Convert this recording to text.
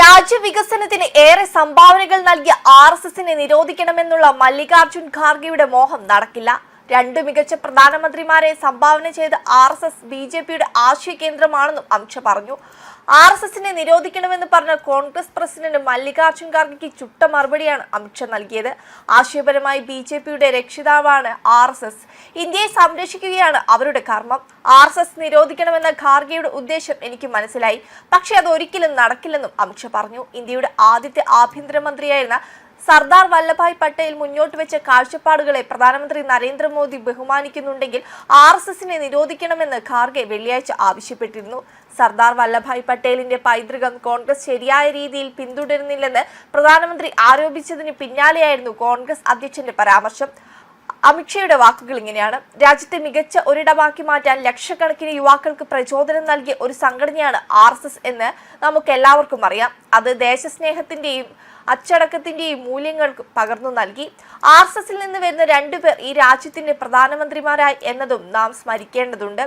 രാജ്യവികസനത്തിന് ഏറെ സംഭാവനകൾ നൽകിയ ആർ എസ് എസിനെ നിരോധിക്കണമെന്നുള്ള മല്ലികാർജുൻ ഖാർഗെയുടെ മോഹം നടക്കില്ല. രണ്ടു മികച്ച പ്രധാനമന്ത്രിമാരെ സംഭാവന ചെയ്ത് R S S B J പിയുടെ ആശയ കേന്ദ്രമാണെന്നും അമിത്ഷാ പറഞ്ഞു. ആർ എസ് എസിനെ നിരോധിക്കണമെന്ന് പറഞ്ഞ കോൺഗ്രസ് പ്രസിഡന്റ് മല്ലികാർജുൻ ഖാർഗെക്ക് ചുട്ട മറുപടിയാണ് അമിത്ഷാ നൽകിയത്. ആശയപരമായി ബി ജെ പിയുടെ രക്ഷിതാവാണ് ആർ എസ് എസ്. ഇന്ത്യയെ സംരക്ഷിക്കുകയാണ് അവരുടെ കർമ്മം. ആർ എസ് എസ് നിരോധിക്കണമെന്ന ഖാർഗെയുടെ ഉദ്ദേശം എനിക്ക് മനസ്സിലായി. പക്ഷേ അത് ഒരിക്കലും നടക്കില്ലെന്നും അമിത്ഷാ പറഞ്ഞു. ഇന്ത്യയുടെ ആദ്യത്തെ ആഭ്യന്തരമന്ത്രിയായിരുന്ന സർദാർ വല്ലഭായ് പട്ടേൽ മുന്നോട്ട് വെച്ച കാഴ്ചപ്പാടുകളെ പ്രധാനമന്ത്രി നരേന്ദ്രമോദി ബഹുമാനിക്കുന്നുണ്ടെങ്കിൽ ആർ എസ് എസിനെ നിരോധിക്കണമെന്ന് ഖാർഗെ വെള്ളിയാഴ്ച ആവശ്യപ്പെട്ടിരുന്നു. സർദാർ വല്ലഭായ് പട്ടേലിന്റെ പൈതൃകം കോൺഗ്രസ് ശരിയായ രീതിയിൽ പിന്തുടരുന്നില്ലെന്ന് പ്രധാനമന്ത്രി ആരോപിച്ചതിന് പിന്നാലെയായിരുന്നു കോൺഗ്രസ് അധ്യക്ഷന്റെ പരാമർശം. അമിത്ഷയുടെ വാക്കുകൾ ഇങ്ങനെയാണ്. രാജ്യത്തെ മികച്ച ഒരിടമാക്കി മാറ്റാൻ ലക്ഷക്കണക്കിന് യുവാക്കൾക്ക് പ്രചോദനം നൽകിയ ഒരു സംഘടനയാണ് ആർ എന്ന് നമുക്ക് എല്ലാവർക്കും അറിയാം. അത് ദേശസ്നേഹത്തിന്റെയും അച്ചടക്കത്തിന്റെയും മൂല്യങ്ങൾക്ക് പകർന്നു നൽകി. ആർ എസ് എസിൽ നിന്ന് വരുന്ന രണ്ടുപേർ ഈ രാജ്യത്തിന്റെ പ്രധാനമന്ത്രിമാരായി എന്നതും നാം സ്മരിക്കേണ്ടതുണ്ട്.